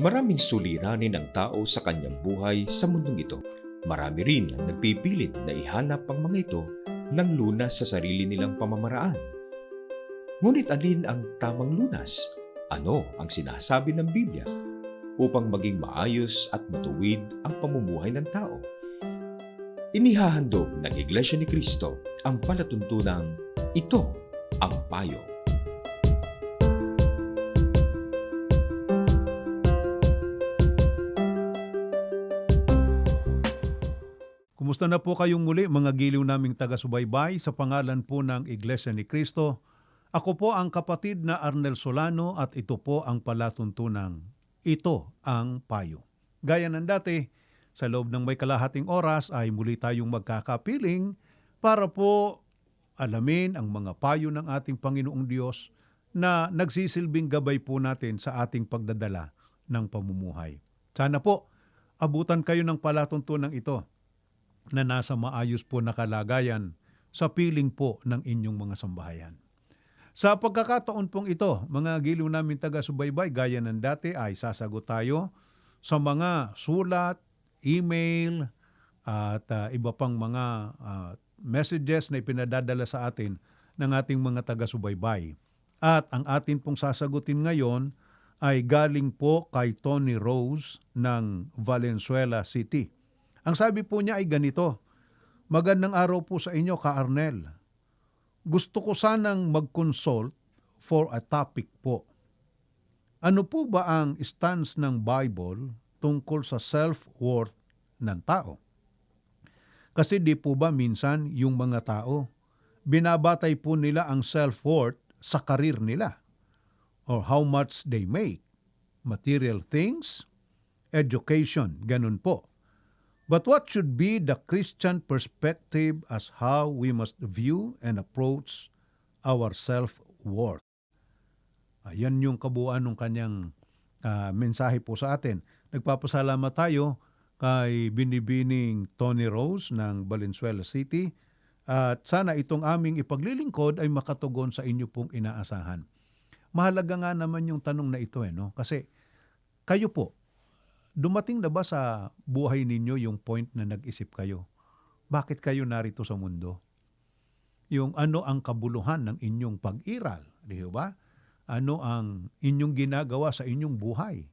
Maraming suliranin ang tao sa kanyang buhay sa mundong ito. Marami rin ang nagpipilit na ihanap ang mga ito ng lunas sa sarili nilang pamamaraan. Ngunit alin ang tamang lunas? Ano ang sinasabi ng Biblia upang maging maayos at matuwid ang pamumuhay ng tao? Inihahandog ng Iglesia ni Cristo ang palatuntunang ito ang payo. Kumusta na po kayong muli mga giliw naming taga-subaybay sa pangalan po ng Iglesia ni Cristo. Ako po ang kapatid na Arnel Solano at ito po ang palatuntunang ito ang payo. Gaya ng dati, sa loob ng may kalahating oras ay muli tayong magkakapiling para po alamin ang mga payo ng ating Panginoong Diyos na nagsisilbing gabay po natin sa ating pagdadala ng pamumuhay. Sana po, abutan kayo ng palatuntunang ito na nasa maayos po na kalagayan sa piling po ng inyong mga sambahayan. Sa pagkakataon pong ito, mga giliw namin taga-subaybay, gaya ng dati ay sasagot tayo sa mga sulat, email, at ah, iba pang mga ah, messages na ipinadadala sa atin ng ating mga taga-subaybay. At ang atin pong sasagutin ngayon ay galing po kay Tony Rose ng Valenzuela City. Ang sabi po niya ay ganito, Magandang araw po sa inyo, Ka Arnel. Gusto ko sanang mag-consult for a topic po. Ano po ba ang stance ng Bible tungkol sa self-worth ng tao? Kasi di po ba minsan yung mga tao, binabatay po nila ang self-worth sa karir nila or how much they make, material things, education, ganun po. But what should be the Christian perspective as how we must view and approach our self-worth? Ayan yung kabuuan ng kanyang ah, mensahe po sa atin. Nagpapasalamat tayo kay Binibining Tony Rose ng Valenzuela City at sana itong aming ipaglilingkod ay makatugon sa inyo pong inaasahan. Mahalaga nga naman yung tanong na ito eh, no? Kasi kayo po, dumating na ba sa buhay ninyo yung point na nag-isip kayo? Bakit kayo narito sa mundo? Yung ano ang kabuluhan ng inyong pag-iral, di ba? Ano ang inyong ginagawa sa inyong buhay?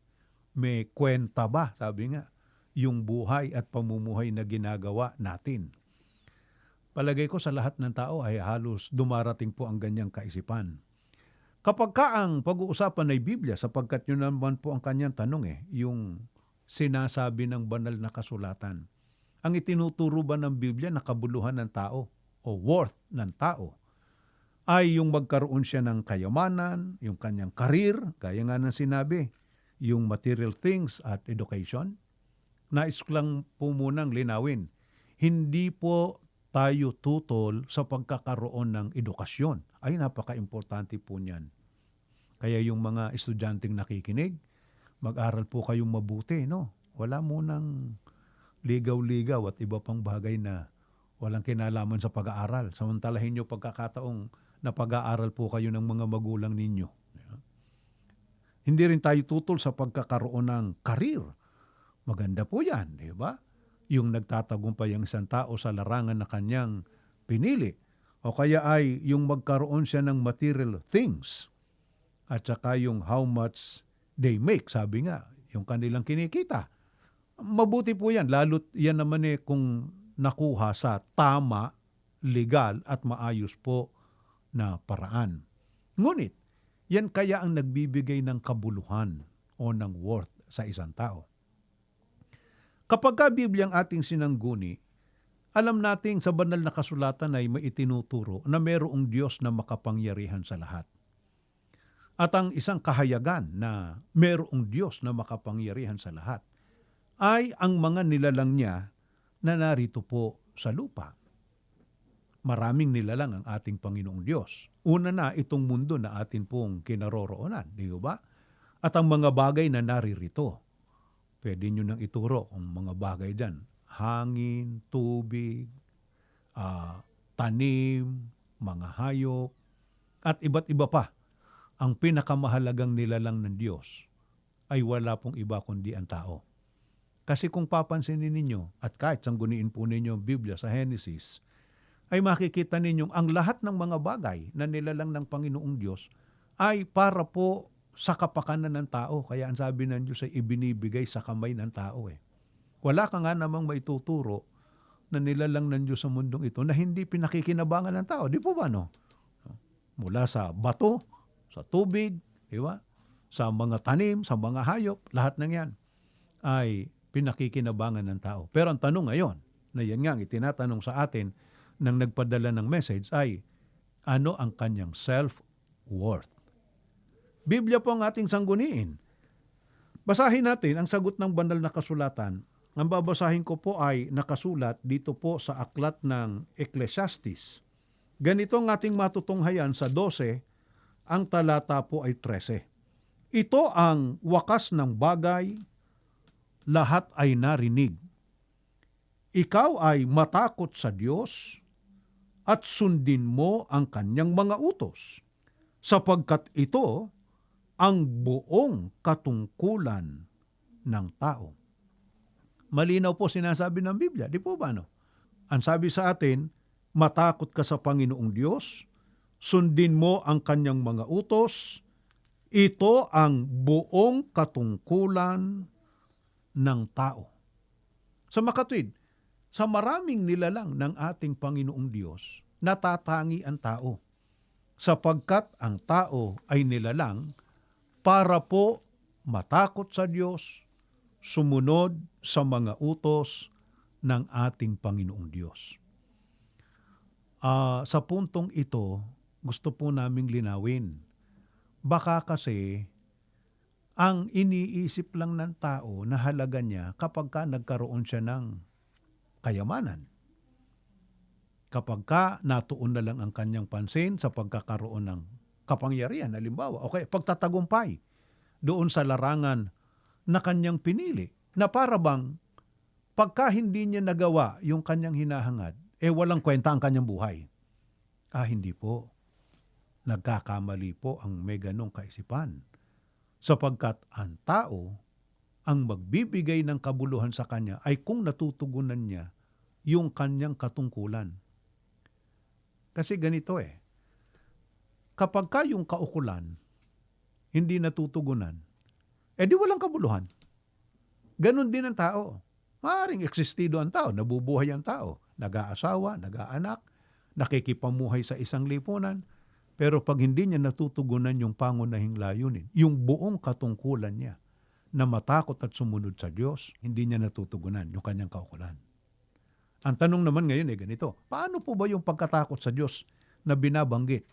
May kwenta ba, sabi nga, yung buhay at pamumuhay na ginagawa natin? Palagay ko sa lahat ng tao ay halos dumarating po ang ganyang kaisipan. Kapag ka ang pag-uusapan ay Biblia, sapagkat yun naman po ang kanyang tanong eh, yung sinasabi ng banal na kasulatan. Ang itinuturo ba ng Biblia na kabuluhan ng tao o worth ng tao ay yung magkaroon siya ng kayamanan, yung kanyang karir, gaya nga ng sinabi, yung material things at education. Nais lang po munang linawin, hindi po tayo tutol sa pagkakaroon ng edukasyon. Ay napaka-importante po niyan. Kaya yung mga estudyanteng nakikinig, mag-aral po kayong mabuti, no? Wala munang ligaw-ligaw at iba pang bagay na walang kinalaman sa pag-aaral. Samantalahin nyo pagkakataong na pag-aaral po kayo ng mga magulang ninyo. Hindi rin tayo tutol sa pagkakaroon ng karir. Maganda po yan, di ba? Yung nagtatagumpay ang isang tao sa larangan na kanyang pinili. O kaya ay yung magkaroon siya ng material things. At saka yung how much they make, sabi nga, yung kanilang kinikita. Mabuti po yan, lalo't yan naman eh kung nakuha sa tama, legal at maayos po na paraan. Ngunit, yan kaya ang nagbibigay ng kabuluhan o ng worth sa isang tao. Kapag ka Biblia ang ating sinangguni, alam nating sa banal na kasulatan ay maitinuturo na mayroong Diyos na makapangyarihan sa lahat. At ang isang kahayagan na mayroong Diyos na makapangyarihan sa lahat ay ang mga nilalang niya na narito po sa lupa. Maraming nilalang ang ating Panginoong Diyos. Una na itong mundo na atin pong kinaroroonan, di ba? At ang mga bagay na naririto. Pwede nyo nang ituro ang mga bagay dyan. Hangin, tubig, ah, tanim, mga hayop, at iba't iba pa ang pinakamahalagang nilalang ng Diyos ay wala pong iba kundi ang tao. Kasi kung papansinin ninyo, at kahit sangguniin po ninyo ang Biblia sa Genesis, ay makikita ninyong ang lahat ng mga bagay na nilalang ng Panginoong Diyos ay para po sa kapakanan ng tao. Kaya ang sabi ng Diyos ay ibinibigay sa kamay ng tao eh. Wala ka nga namang maituturo na nilalang ng Diyos sa mundong ito na hindi pinakikinabangan ng tao. Di po ba no? Mula sa bato, sa tubig, di ba? Sa mga tanim, sa mga hayop, lahat ng yan ay pinakikinabangan ng tao. Pero ang tanong ngayon, na yan nga ang itinatanong sa atin ng nagpadala ng message ay, ano ang kanyang self-worth? Biblia po ang ating sangguniin. Basahin natin ang sagot ng banal na kasulatan. Ang babasahin ko po ay nakasulat dito po sa aklat ng Ecclesiastes. Ganito ang ating matutunghayan sa 12, ang talata po ay 13. Ito ang wakas ng bagay, lahat ay narinig. Ikaw ay matakot sa Diyos at sundin mo ang kanyang mga utos, sapagkat ito ang buong katungkulan ng tao. Malinaw po sinasabi ng Biblia, di po ba no? Ang sabi sa atin, matakot ka sa Panginoong Diyos, sundin mo ang kanyang mga utos, ito ang buong katungkulan ng tao. Sa makatwid, sa maraming nilalang ng ating Panginoong Diyos, natatangi ang tao. Sapagkat ang tao ay nilalang para po matakot sa Diyos, sumunod sa mga utos ng ating Panginoong Diyos. Ah, sa puntong ito, gusto po naming linawin. Baka kasi ang iniisip lang ng tao na halaga niya kapag ka nagkaroon siya ng kayamanan. Kapag ka natuon na lang ang kanyang pansin sa pagkakaroon ng kapangyarihan, halimbawa, okay, pagtatagumpay doon sa larangan na kanyang pinili, na para bang pagka hindi niya nagawa yung kanyang hinahangad, eh walang kwenta ang kanyang buhay. Ah, hindi po. Nagkakamali po ang may ganong kaisipan. Sapagkat ang tao, ang magbibigay ng kabuluhan sa kanya ay kung natutugunan niya yung kanyang katungkulan. Kasi ganito eh, kapag ka yung kaukulan hindi natutugunan, eh di walang kabuluhan. Ganon din ang tao. Maaring existido ang tao, nabubuhay ang tao, nag-aasawa, nag-aanak, nakikipamuhay sa isang lipunan, pero pag hindi niya natutugunan yung pangunahing layunin, yung buong katungkulan niya, na matakot at sumunod sa Diyos, hindi niya natutugunan yung kanyang kaukulan. Ang tanong naman ngayon ay ganito, paano po ba yung pagkatakot sa Diyos na binabanggit?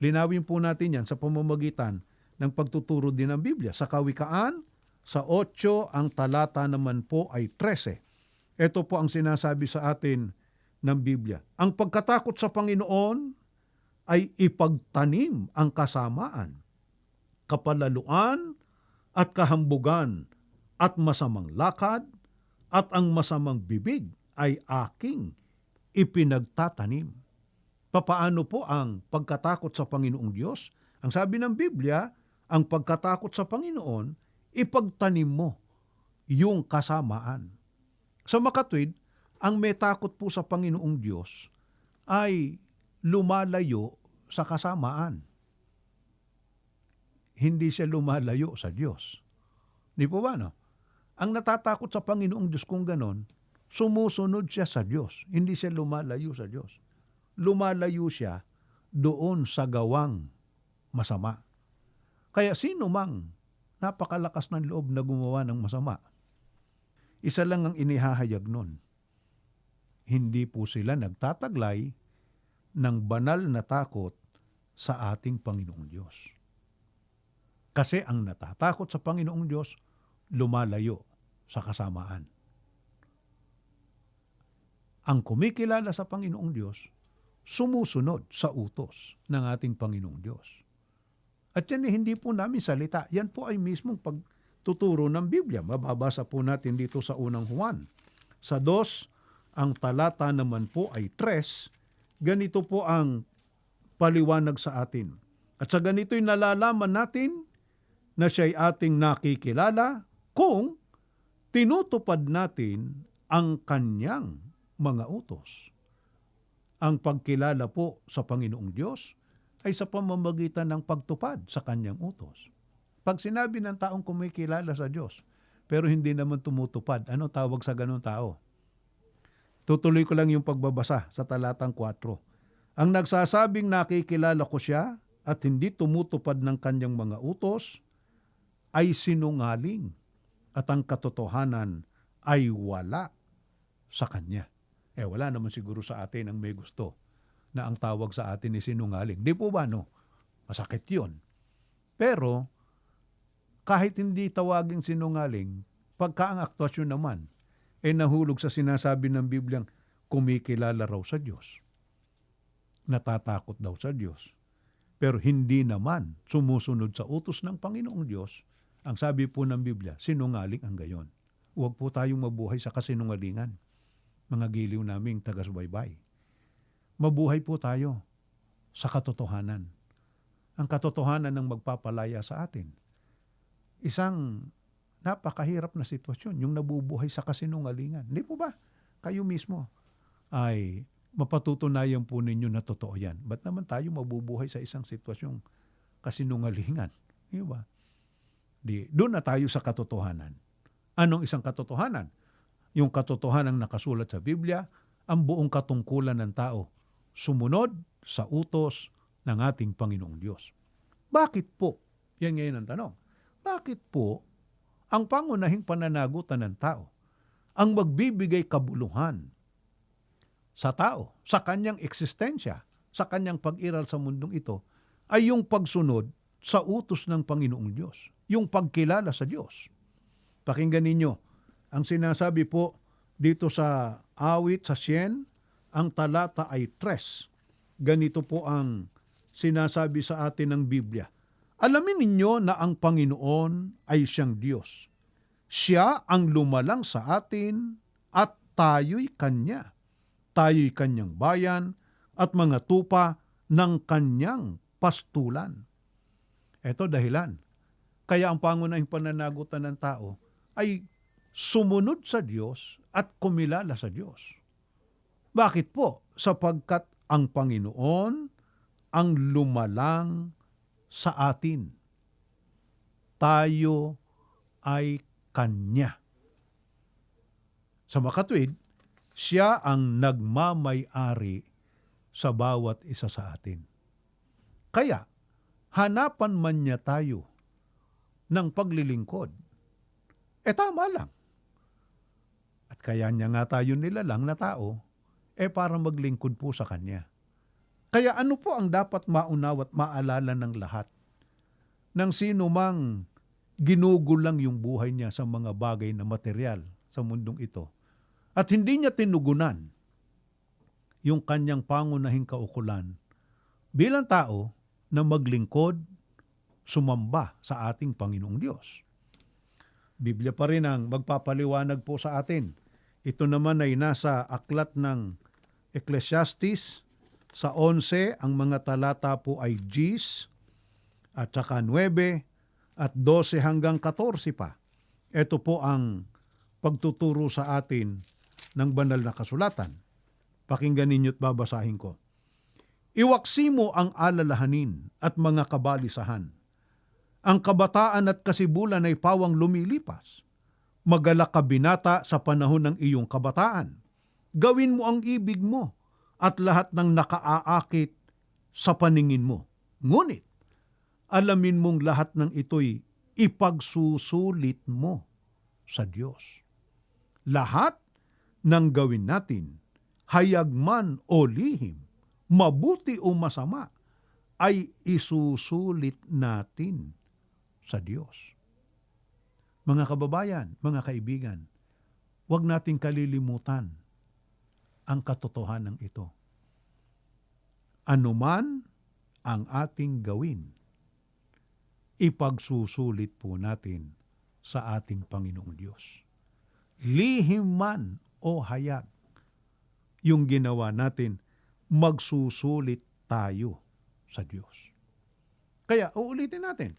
Linawin po natin yan sa pamamagitan ng pagtuturo din ng Biblia. Sa Kawikaan, sa 8, ang talata naman po ay 13. Ito po ang sinasabi sa atin ng Biblia. Ang pagkatakot sa Panginoon ay ipagtanim ang kasamaan, kapalaluan at kahambugan at masamang lakad at ang masamang bibig ay aking ipinagtatanim. Papaano po ang pagkatakot sa Panginoong Diyos? Ang sabi ng Biblia, ang pagkatakot sa Panginoon, ipagtanim mo yung kasamaan. Sa makatwid, ang may takot po sa Panginoong Diyos ay lumalayo sa kasamaan. Hindi siya lumalayo sa Diyos. Di po ba, no? Ang natatakot sa Panginoong Diyos kung ganon, sumusunod siya sa Diyos. Hindi siya lumalayo sa Diyos. Lumalayo siya doon sa gawang masama. Kaya sino mang napakalakas ng loob na gumawa ng masama, isa lang ang inihahayag nun. Hindi po sila nagtataglay ng banal na takot sa ating Panginoong Diyos. Kasi ang natatakot sa Panginoong Diyos, lumalayo sa kasamaan. Ang kumikilala sa Panginoong Diyos, sumusunod sa utos ng ating Panginoong Diyos. At yan hindi po namin salita. Yan po ay mismong pagtuturo ng Biblia. Mababasa po natin dito sa unang Juan. Sa dos, ang talata naman po ay tres. Ganito po ang paliwanag sa atin. At sa ganito'y nalalaman natin na siya'y ating nakikilala kung tinutupad natin ang kanyang mga utos. Ang pagkilala po sa Panginoong Diyos ay sa pamamagitan ng pagtupad sa kanyang utos. Pag sinabi ng taong kumikilala sa Diyos, pero hindi naman tumutupad, ano tawag sa ganun tao? Tutuloy ko lang yung pagbabasa sa talatang 4. Ang nagsasabing nakikilala ko siya at hindi tumutupad ng kanyang mga utos ay sinungaling at ang katotohanan ay wala sa kanya. Eh wala naman siguro sa atin ang may gusto na ang tawag sa atin ni sinungaling. Di po ba no? Masakit yun. Pero kahit hindi tawaging sinungaling, pagka ang aktwasyon naman ay nahulog sa sinasabi ng Bibliang kumikilala raw sa Diyos. Natatakot daw sa Diyos. Pero hindi naman sumusunod sa utos ng Panginoong Diyos. Ang sabi po ng Biblia, sinungaling ang gayon. Huwag po tayong mabuhay sa kasinungalingan. Mga giliw naming taga-subaybay. Mabuhay po tayo sa katotohanan. Ang katotohanan ng magpapalaya sa atin. Isang napakahirap na sitwasyon, yung nabubuhay sa kasinungalingan. Hindi po ba? Kayo mismo ay mapatutunayan po ninyo na totoo yan. Ba't naman tayo mabubuhay sa isang sitwasyong kasinungalingan? Di ba? Di, doon na tayo sa katotohanan. Anong isang katotohanan? Yung katotohanan nakasulat sa Biblia, ang buong katungkulan ng tao, sumunod sa utos ng ating Panginoong Diyos. Bakit po? Yan ngayon ang tanong. Bakit po ang pangunahing pananagutan ng tao ang magbibigay kabuluhan sa tao, sa kanyang eksistensya, sa kanyang pag-iral sa mundong ito, ay yung pagsunod sa utos ng Panginoong Diyos, yung pagkilala sa Diyos. Pakinggan ninyo, ang sinasabi po dito sa awit sa Sien, ang talata ay tres. Ganito po ang sinasabi sa atin ng Biblia. Alamin ninyo na ang Panginoon ay siyang Diyos. Siya ang lumalang sa atin at tayo'y Kanya. Tayo'y Kanyang bayan at mga tupa ng Kanyang pastulan. Ito dahilan. Kaya ang pangunahing pananagutan ng tao ay sumunod sa Diyos at kumilala sa Diyos. Bakit po? Sapagkat ang Panginoon ang lumalang sa atin. Tayo ay Kanya. Sa makatwid, siya ang nagmamay-ari sa bawat isa sa atin. Kaya, hanapan man niya tayo ng paglilingkod, eh tama lang. At kaya niya nga tayo nilalang na tao, eh para maglingkod po sa Kanya. Kaya ano po ang dapat maunaw at maalala ng lahat? Nang sino mang ginugulang yung buhay niya sa mga bagay na material sa mundong ito at hindi niya tinugunan yung kanyang pangunahing kaukulan bilang tao na maglingkod, sumamba sa ating Panginoong Diyos. Biblia pa rin ang magpapaliwanag po sa atin. Ito naman ay nasa aklat ng Ecclesiastes sa 11, ang mga talata po ay Gs at saka 9 at 12 hanggang 14 pa. Ito po ang pagtuturo sa atin ng banal na kasulatan. Pakinggan ninyo't babasahin ko. Iwaksi mo ang alalahanin at mga kabalisahan. Ang kabataan at kasibulan ay pawang lumilipas. Magalak ka binata sa panahon ng iyong kabataan. Gawin mo ang ibig mo at lahat ng nakaaakit sa paningin mo. Ngunit, alamin mong lahat ng ito'y ipagsusulit mo sa Diyos. Lahat ng gawin natin, hayag man o lihim, mabuti o masama, ay isusulit natin sa Diyos. Mga kababayan, mga kaibigan, huwag nating kalilimutan ang katotohanan ito. Anuman ang ating gawin, ipagsusulit po natin sa ating Panginoong Diyos. Lihim man o hayag, yung ginawa natin, magsusulit tayo sa Diyos. Kaya uulitin natin,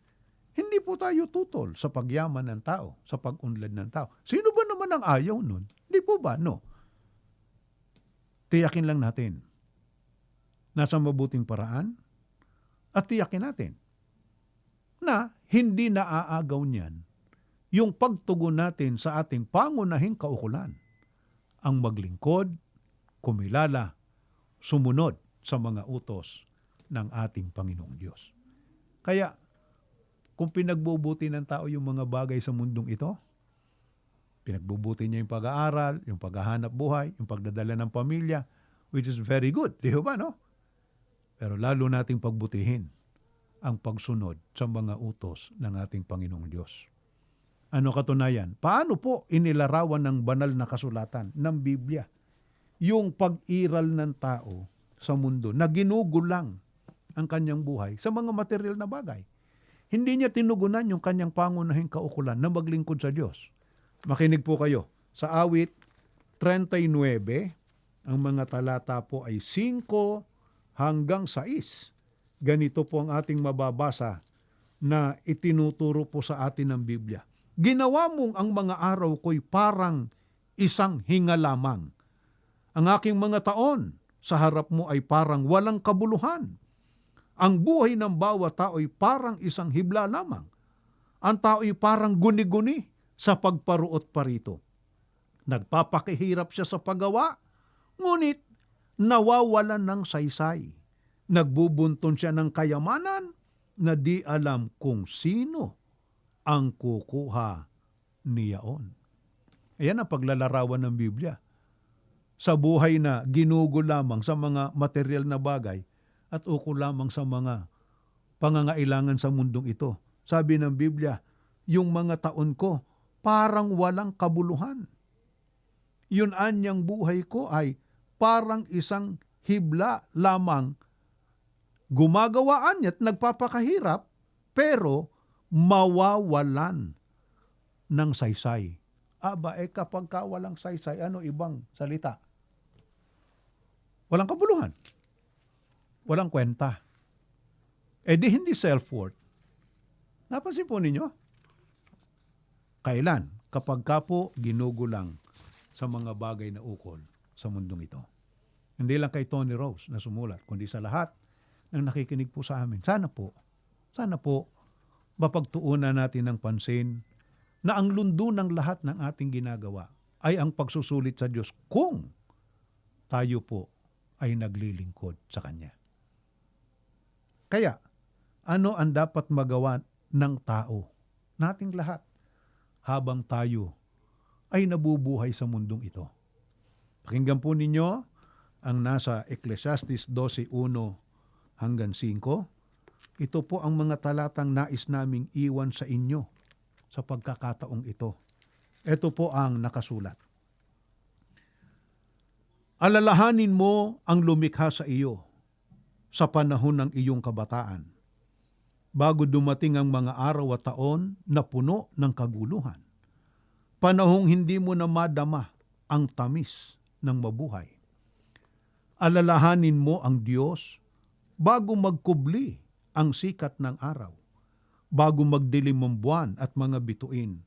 Hindi po tayo tutol sa pagyaman ng tao, sa pag-unlad ng tao. Sino ba naman ang ayaw nun? Hindi po ba? No. Tiyakin lang natin. Nasa mabuting paraan at tiyakin natin na hindi naaagaw niyan yung pagtugon natin sa ating pangunahing kaukulan ang maglingkod, kumilala, sumunod sa mga utos ng ating Panginoong Diyos. Kaya, kung pinagbubuti ng tao yung mga bagay sa mundong ito, pinagbubuti niya yung pag-aaral, yung paghahanap buhay, yung pagdadala ng pamilya, which is very good. Di ba, no? Pero lalo nating pagbutihin ang pagsunod sa mga utos ng ating Panginoong Diyos. Ano katunayan? Paano po inilarawan ng banal na kasulatan ng Biblia yung pag-iral ng tao sa mundo na ginugulang ang kanyang buhay sa mga material na bagay? Hindi niya tinugunan yung kanyang pangunahing kaukulan na maglingkod sa Diyos. Makinig po kayo. Sa awit 39, ang mga talata po ay 5 hanggang 6. Ganito po ang ating mababasa na itinuturo po sa atin ng Biblia. Ginawa mong ang mga araw ko'y parang isang hinga lamang. Ang aking mga taon sa harap mo ay parang walang kabuluhan. Ang buhay ng bawat tao ay parang isang hibla lamang. Ang tao ay parang guni-guni sa pagparuot parito. Nagpapakihirap siya sa paggawa, ngunit nawawalan ng saysay. Nagbubunton siya ng kayamanan na di alam kung sino ang kukuha niyaon. Ayan ang paglalarawan ng Biblia. Sa buhay na ginugo lamang sa mga material na bagay at uko lamang sa mga pangangailangan sa mundong ito. Sabi ng Biblia, yung mga taon ko parang walang kabuluhan. Yun anyang buhay ko ay parang isang hibla lamang gumagawaan at nagpapakahirap pero mawawalan ng saysay. Aba, eh kapag ka walang saysay, ano ibang salita? Walang kabuluhan. Walang kwenta. Eh di hindi self-worth. Napansin po ninyo? Kailan? Kapag ka po ginugulang sa mga bagay na ukol sa mundong ito. Hindi lang kay Tony Rose na sumulat, kundi sa lahat ng nakikinig po sa amin. Sana po, sana po, mapagtuunan natin ng pansin na ang lundo ng lahat ng ating ginagawa ay ang pagsusulit sa Diyos kung tayo po ay naglilingkod sa Kanya. Kaya, ano ang dapat magawa ng tao, nating lahat, habang tayo ay nabubuhay sa mundong ito? Pakinggan po ninyo ang nasa Ecclesiastes 12.1 hanggang 5. Ito po ang mga talatang nais naming iwan sa inyo sa pagkakataong ito. Ito po ang nakasulat. Alalahanin mo ang lumikha sa iyo sa panahon ng iyong kabataan, bago dumating ang mga araw at taon na puno ng kaguluhan. Panahong hindi mo na madama ang tamis ng mabuhay. Alalahanin mo ang Diyos bago magkubli ang sikat ng araw, bago magdilim ang buwan at mga bituin,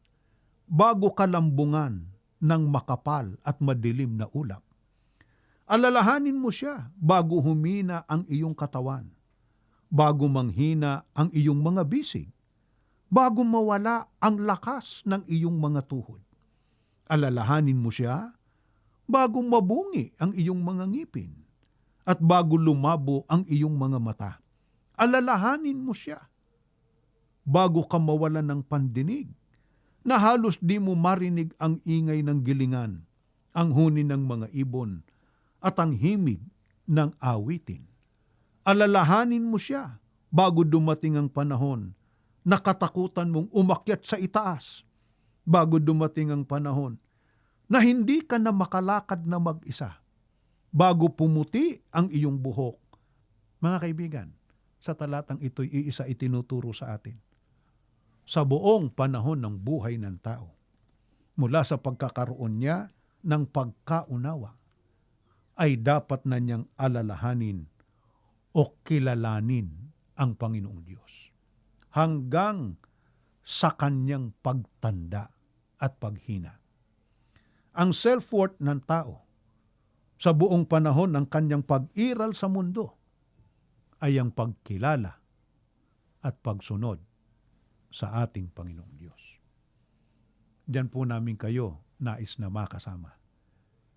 bago kalambungan ng makapal at madilim na ulap. Alalahanin mo siya bago humina ang iyong katawan, bago manghina ang iyong mga bisig, bago mawala ang lakas ng iyong mga tuhod. Alalahanin mo siya bago mabungi ang iyong mga ngipin at bago lumabo ang iyong mga mata. Alalahanin mo siya bago ka mawalan ng pandinig na halos di mo marinig ang ingay ng gilingan, ang huni ng mga ibon, at ang himig ng awitin. Alalahanin mo siya bago dumating ang panahon na katakutan mong umakyat sa itaas, bago dumating ang panahon na hindi ka na makalakad na mag-isa, bago pumuti ang iyong buhok. Mga kaibigan, sa talatang ito'y iisa itinuturo sa atin. Sa buong panahon ng buhay ng tao, mula sa pagkakaroon niya ng pagkaunawa, ay dapat na niyang alalahanin o kilalanin ang Panginoong Diyos. Hanggang sa kanyang pagtanda at paghina. Ang self-worth ng tao sa buong panahon ng kanyang pag-iral sa mundo ay ang pagkilala at pagsunod sa ating Panginoong Diyos. Diyan po namin kayo nais na makasama.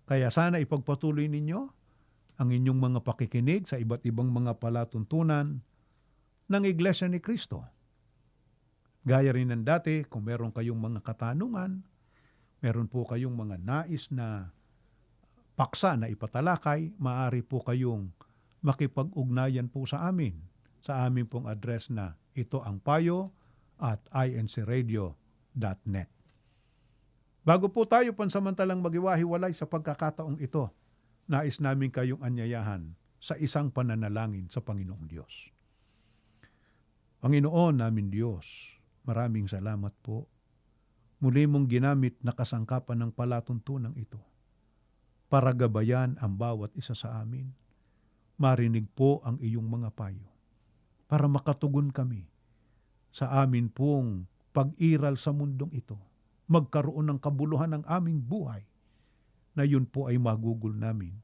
Kaya sana ipagpatuloy ninyo ang inyong mga pakikinig sa iba't ibang mga palatuntunan ng Iglesia ni Kristo. Gaya rin ng dati, kung meron kayong mga katanungan, meron po kayong mga nais na paksa na ipatalakay, maaari po kayong makipag-ugnayan po sa amin sa amin pong address na ito ang payo at incradio.net. Bago po tayo pansamantalang magiwahiwalay sa pagkakataong ito, nais namin kayong anyayahan sa isang pananalangin sa Panginoong Diyos. Panginoon namin Diyos, maraming salamat po. Muli mong ginamit na kasangkapan ng palatuntunan ito para gabayan ang bawat isa sa amin. Marinig po ang iyong mga payo para makatugon kami sa amin pong pag-iral sa mundong ito. Magkaroon ng kabuluhan ng aming buhay na yun po ay magugol namin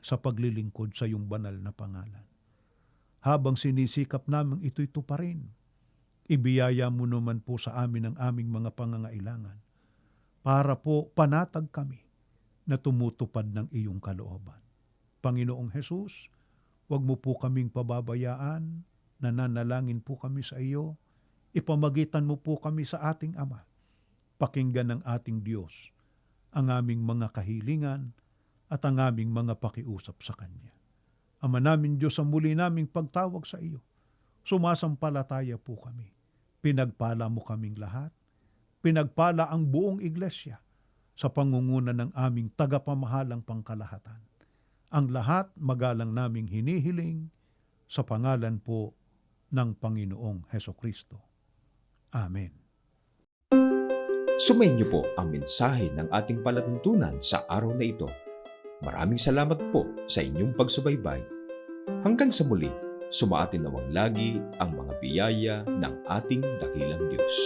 sa paglilingkod sa iyong banal na pangalan. Habang sinisikap namin ito'y tuparin, ibiyaya mo naman po sa amin ang aming mga pangangailangan para po panatag kami na tumutupad ng iyong kalooban. Panginoong Hesus, huwag mo po kaming pababayaan, nananalangin po kami sa iyo, ipamagitan mo po kami sa ating Ama. Pakinggan ng ating Diyos ang aming mga kahilingan at ang aming mga pakiusap sa Kanya. Ama namin Diyos, ang muli naming pagtawag sa iyo, sumasampalataya po kami. Pinagpala mo kaming lahat. Pinagpala ang buong iglesia sa pangunguna ng aming tagapamahalang pangkalahatan. Ang lahat magalang naming hinihiling sa pangalan po ng Panginoong Heso Kristo. Amen. Sumayin niyo po ang mensahe ng ating palatuntunan sa araw na ito. Maraming salamat po sa inyong pagsubaybay. Hanggang sa muli, sumaatin nawang lagi ang mga biyaya ng ating dakilang Diyos.